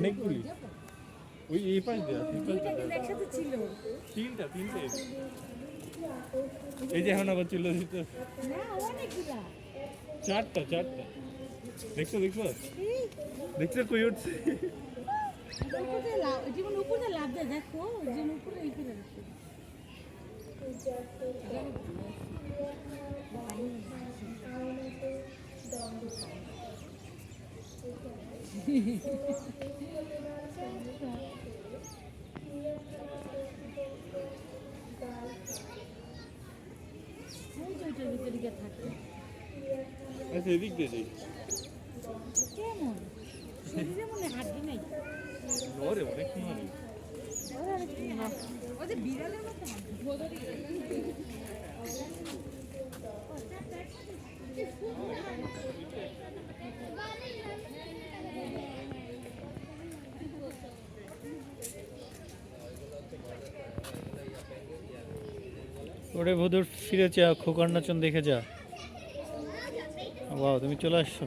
অনেকগুলি। ওই এই পাশ দেওয়া একসাথে ছিল। তিনটা তিনটে। এই যে এখন আবার চলে দিতে চারটা চারটা। দেখছ দেখছ? দেখছ কই উঠছে? উপর লাভ দেয় দেখো উপরে আচ্ছা এদিক দিয়ে যাই। কেমন শরীরে মনে হাড্ডি নাই অনেক নরে ওদের বিড়ালের মতো ওরে বধুর ফিরে যা খোকার নাচন দেখে যা। বাবা তুমি চলে আসছো?